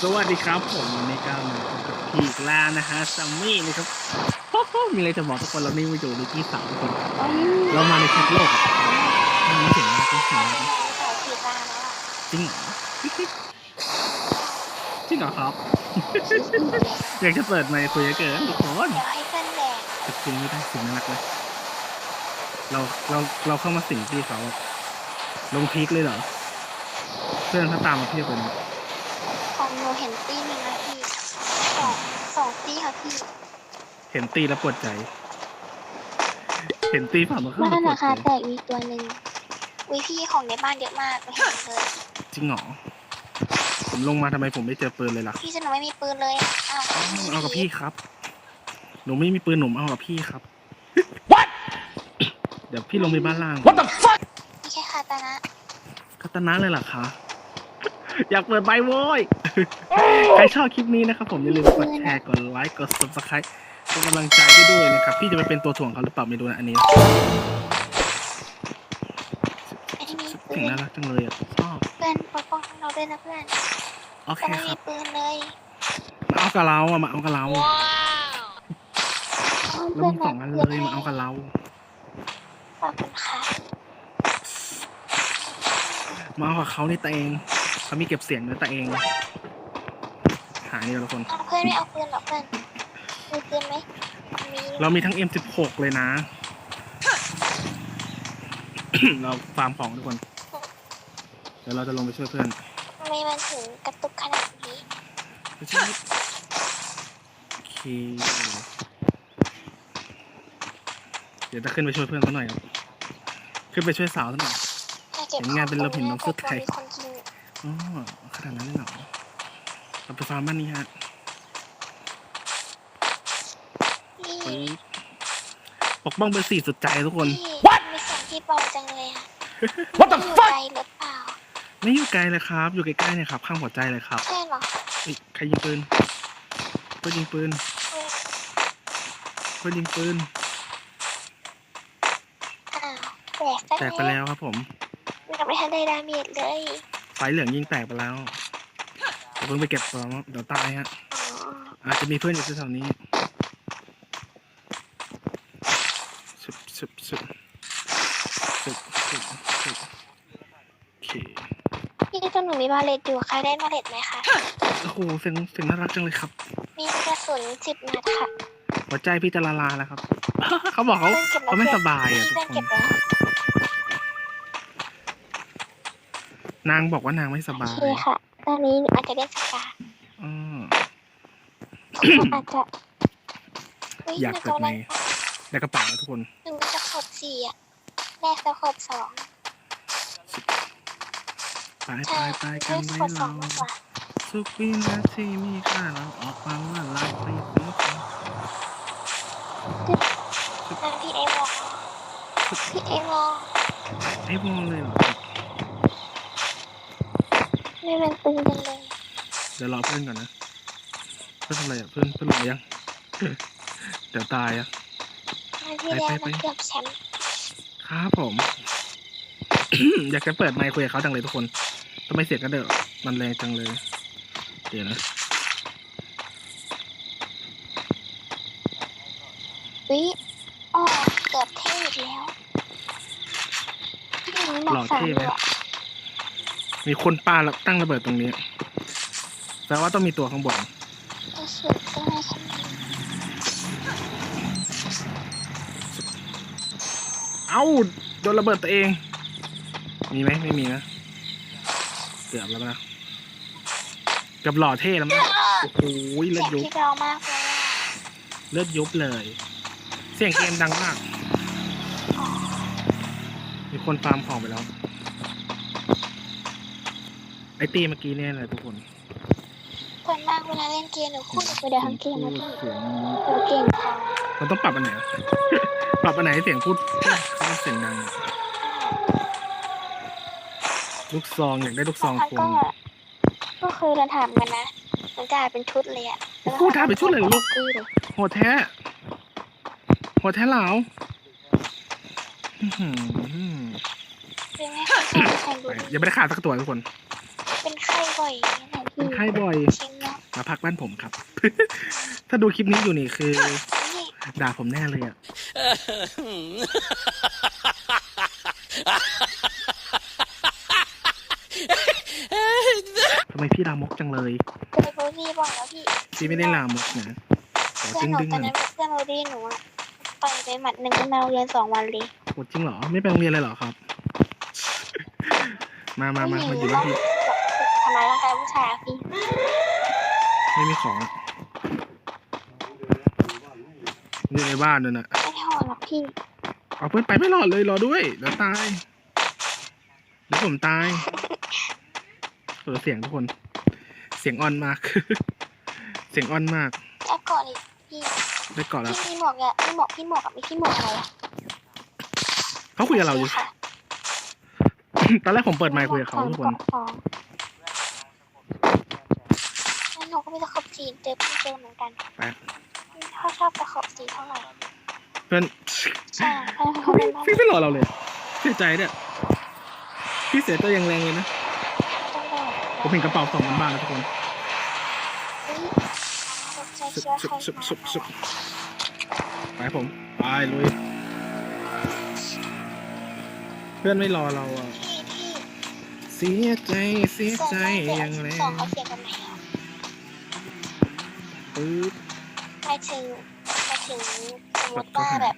สวัสดีครับผมวันนี้ก็มาพบกับพี่อีกแล้วนะฮะซัมมี่นะครับโอ้โหมีอะไรจะบอกทุกคนเรานี่มาอยู่ในที่สาวทุกคนเรามาในแคทโลกอะมันไม่ถึงนะต้องถึงนะจริงเหรอจริงเหรอครับ อยากจะเปิดไมค์คุยกับเกินทุกคนเดี๋ยวให้เพื่อนแบกแต่จริงไม่ได้สิ่งน่ารักเลยเราเราเราเข้ามาสิงที่เขาอะลงพีคเลยเหรอเพื่อนเขาตามมาเพียบเลยนะ ของหนูเห็นตีหนึ่งนะพี่สองสองตี ค่ะพี่เห็นตีแล้วปวดใจ เห็นตีฝั่งตรงข้ามบ้านแล้วปวราดใจคาแตกมีตัวหนึ่งวิพี่ของในบ้านเยอะมากหนูเห็นเลยจริงเหรอผมลงมาทำไมผมไม่เจอปืนเลยล่ะ พี่จะหนูไม่มีปืนเลยอะอ้าวเอากับพี่ครับ หนูไม่มีปืนหนุ่มเอากับพี่ครับ เดี๋ยวพี่ลงไปบ้านล่าง What the fuck? พี่แค่คาตานะกัตนะเลยเหรอคะ อยากเปิดใบโว้ย ใครชอบคลิปนี้นะครับผมอย่าลืมกดแชร์กดไลค์กด subscribe เป็นกำลังใจให้ด้วยนะครับพี่จะไปเป็นตัวถ่วงเขาหรือเปล่าไม่รู้นะอันนี้ไอ้ที่มีปืถึงนน่ารักจังเลยอะชอบเพื่อนปกป้องเราด้วยนะเพื่อนโอเคแต่ไม่คมีรับปืนเลยมาเอากับเราอะมาเอากับเราเอาแล้วเพื่อมีนสมาองอันปืเลยนมาเอากับเรา ขอบคุณค่ะมาเอากับเขานี่ตัวเองเขามีเก็บเสียงด้วยตัวเอง หานี่ทุกคน เอาเพื่อนไม่เอาปืนหรอกเพื่อนมีปืนไหมมีเรามีทั้ง M16 เลยนะ เราฟาร์มของทุกคน เดี๋ยวเราจะลงไปช่วยเพื่อนทำไมมันถึงกระตุกขนาดนี้ไปช่วยโอเคเดี๋ยวจะขึ้นไปช่วยเพื่อนเขาหน่อยครับขึ้นไปช่วยสาวเขาหน่อยน่าเก็บเห็นงานเป็นระเบิดน้องสุดไทย มีคนยิง อ๋อขนาดนั้นเลยเหรอ เราไปฟาร์มบ้านนี้ฮะพี่ปึ๊บปกป้องเบอร์สี่สุดใจทุกคนพี่มีเสียงที่เบาจังเลยอะ What the อยู่ fuck? ไกลหรือเปล่าไม่อยู่ไกลเลยครับ อยู่ใกล้ๆเนี่ยครับ ข้างหัวใจเลยครับใช่เหรอเฮ้ยใครยิงปืนเพื่อนยิงปืนเออเพื่อนยิงปืน อ้าวแตกซะแตกไปแล้วครับผม ยังไม่ทันได้ดาเมจเลยไฟเหลืองยิงแตกไปแล้ว เพิ่งไปเก็บของเดี๋ยวตายฮะ อาจจะมีเพื่อนอยู่แถวๆนี้สุบสุบสุบสุบสุบสุบโอเคพี่ตัวหนูมีบาเลตอยู่ใครได้บาเลตไหมคะ โอ้โหเสียงเสียงน่ารักจังเลยครับ มีกระสุนสิบนัดค่ะ หัวใจพี่จะละลายแล้วครับ เขาบอกเขาเขาไม่สบายอะทุกคน นางบอกว่านางไม่สบายค่ะ ตอนนี้หนูอาจจะเล่นสกาอ๋ออาจจะเฮ้อยากเปิดไมค์หในกระเป๋านะทุกคนนูมีสะขบสี่อะแรกสะขบสองไปไปใช่ไปเลืกัอนกไว้สะขบสอเรางมากกว่าทุกวินาทีมีค่าเราออกมาว่ารักไปถึงฝันนั่นพี่ไอวอลพี่ไอวอลไอ้วงเลยเหรอ ไม่เป็นตึงจังเลยเดี๋ยวรอเพื่อนก่อนนะเพื่อนทำอะไรอะเพื่อนเพื่อนหลงยัง เดี๋ยวตายอะครั้งที่แล้วไปมันไปเกือบแชมป์ครับผม อยากจะเปิดไมค์คุยกับเขาจังเลยทุกคนทำไมเสียงกระเดอะมันแรงจังเลย เดี๋ยวนะวิอ๋อเกือบเท่อีกแล้วพี่หนูหมหล่ออกสามเท่อไหมยู่อะ มีคนปาแล้วตั้งระเบิดตรงนี้ แปลว่าต้องมีตัวข้างบนเอาโดนระเบิดตัวเอง มีไหมไม่มีนะเกือบแล้วนะเกือบหล่อเท่แล้วมั้งโอ้โหเลือดยุบเลยอะเลือดยุบเลย เสียงเกมดังมาก มีคนฟาร์มของไปแล้ว ไอตีเมื่อกี้เนี่ยเลยทุกคนส่วนมากเวลาเล่นเกมหนูพูดกับเดียวทั้งเกมนะพี่เสียงหนูเก่งพอมันต้องปรับอันไหนอะปรับอันไหนให้เสียงพูดเขาเสียงดังอะลูกซองอยากได้ลูกซองบางคครั้นงก็ก็คือเราถามกันนะ มันกลายเป็นชุดเลยอะโอ้โหถ่ายเป็นชุดเลยเหรอลูกดีเลยโหดแท้โหดแท้เหลาอื้อหือเป็นไงคะใครใครดู ไปยังไม่ได้ขาดสักตัวทุกคนเป็นใคร บ่อยอย่างนี้แหละเป็พี่นไข้บ่อยจริงเนาะมาพักบ้านผมครับ ถ้าดูคลิปนี้อยู่นี่คือ นี่ด่าผมแน่เลยอะ ทำไมพี่ลามกจังเลย เคยบูลลี่บ่อยแล้วพี่ พี่ไม่ได้ลามกนะขอเพื่อจึนงหนูดึงตหอนน่นั้อยนเพื่อนบูลลี่หนูอะต่อยไปหมัดหนึ่งก็มาโรงเรียนสองวันเลยโหจริงเหรอ ไม่ไปโรงเรียนเลยเหรอครับ มามามามาอยู่บ้านพี่ทำร้ายร่างกายผู้ชายอะพี่ไม่มีของอะอยู่ในบ้านนั่นน่ะไม่ได้หอหรอกพี่เอาเพื่อนไปไม่รอดเลยรอด้วยเดี๋ยวตายเดี๋ยวผมตายเออเสียงทุกคน เสียงอ่อนมาก เสียงอ่อนมากแล้วก่อนอีกพี่ได้ก่อนแล้วพี่มีหมวกอะพี่หมวกพี่หมวกกับมีพี่หมวกอะไรอะเขาคุยกับเราอยู่ ค่ะตอนแรกผมเปิดไมค์คุยกับเขาทุกคนกาะทองแล้ว หนูก็มีตะขบสีเจอพี่เจอเหมือนกันแป๊บ เขาชอบตะขบสีเท่าไหร่เพื่อนใช่เพราะเขาเป็นบ้านพี่ไม่รอเราเลยเสียใจเนี่ยพี่เสียใจอย่างแรงเลยนะต้นแบบผมเห็นกระเป๋าสองพันบาทนะทุกคนเฮ้ยตกใจสุบเชื้อใคสุรบมาสุบสุบสุบไปผมไปลุยเพื่อนไม่รอเราอะพี่พี่เสียใจเสียใจอย่างแรสองงเขาเสียกันไหนอะ ปึ๊บหมายถึงหมายถึงสมมติว่าแบบ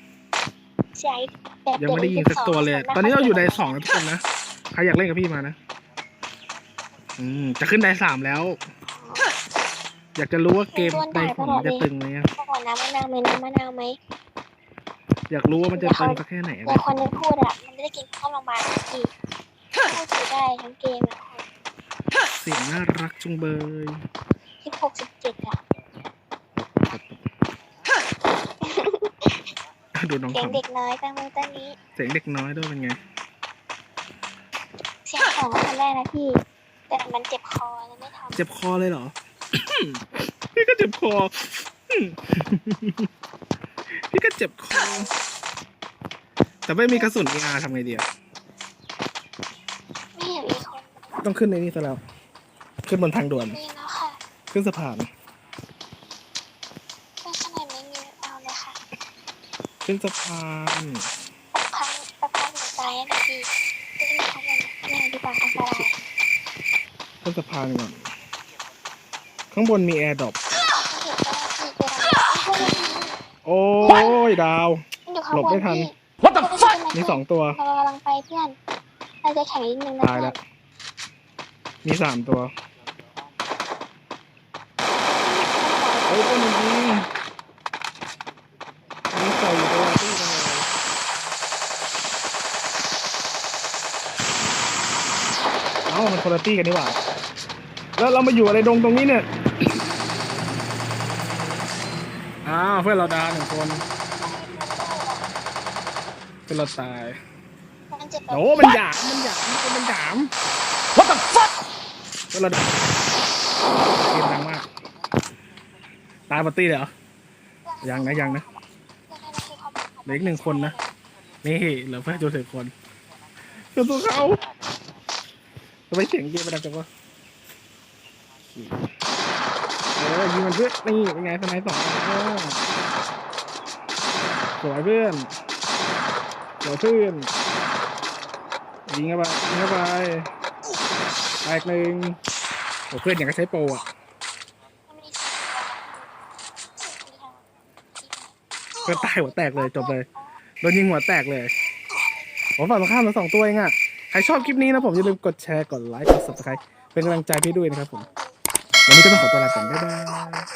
ใช้แบบยังไม่ได้ยิงสักตัวเลย ตอนนี้เราอยู่ในสองนะทุกคนนะ ใครอยากเล่นกับพี่มานะ อืม จะขึ้นได้สามแล้ว อยากจะรู้ว่าเกมในผมมันจะตึงไหมอะขอน้ำมะนาวไหมน้ำมะนาวไหม อยากรู้ว่ามันจะตึงสักแค่ไหนอะไรแต่คนนึงพูดอะมันไม่ได้กินข้าวโรงพยาบาลพี่พูดถือได้ทั้งเกมอะเสียงน่ารักจุงเบยสิบหกสิบเจ็ดอะ ดูน้องเสียงทำเด็กน้อยตั้งมือตั้งนี้ เสียงเด็กน้อยด้วยเป็นไง เสียงของคนแรกนะพี่ แต่มันเจ็บคอแล้วไม่ทำเจ็บคอเลยเหรอ พี่ก็เจ็บคอ พี่ก็เจ็บคอ แต่ไม่มีกระสุน AR ทำไงดีอะไม่เห็นมีคนต้องขึ้นในนี่ซะแล้ว ขึ้นบนทางด่วนมีแล้วค่ะ ขึ้นสะพาน ไม่ขนาดไม่มีเอาเลยค่ะ ขึ้นสะพานสักพักสักพักหนูตายนะพี่ไม่มีเขาเลยไม่ดีกว่าอันตรายขึ้นสะพานก่อนข้างบนมีแอร์ดรอปโอ้ยดาว หลบไม่ทัน What the fuck? มีสองตัวเรากำลังไปเพื่อนเราจะแข่งนิดนึงนะตายแล้วมีสามตัวเอ้ยตัวหนึงยิงยิงใส่อยู่ตัวตี้ตรงไหนเอ้ามันคนละตี้กันนี่หว่า แล้วเรามาอยู่อะไรตรงตรงนี้เนี่ย อ้าวเพื่อนเราดาหนึ่งคน เพื่อนเราตายมันเจ็บแบบโอ้มันหยามมันหยามมันหยาม What the fuck? ก็ระดับเกมดังมาก ตายปาร์ตี้เลยเหรอ ยังนะยังนะเหลืออีกหนึ่งคนนะ นี่เหลือเพื่อนจนถึงคนจนตัวเขา ทำไมเสียงเกมมันดังจังวะเออยิงมันเพื่อนนี่เป็นไงสไนด์สองเออสวยเพื่อนสวยเพื่อนยิงเข้าไปยิงเข้าไปแตกหนึ่งโอ้เพื่อนอย่างกับใช้โปรอะเพื่อนตายหัวแตกเลยจบเลยโดนยิงหัวแตกเลยผมฝั่งตรงข้ามมาสองตัวเองอะ รชอบคลิปนี้นะผมอย่าลืมกดแชร์ กดไลค์ กด subscribe เป็นกำลังใจพี่ด้วยนะครับผม วันนี้ก็ต้องขอตัวลาไปก่อนบ๊ายบาย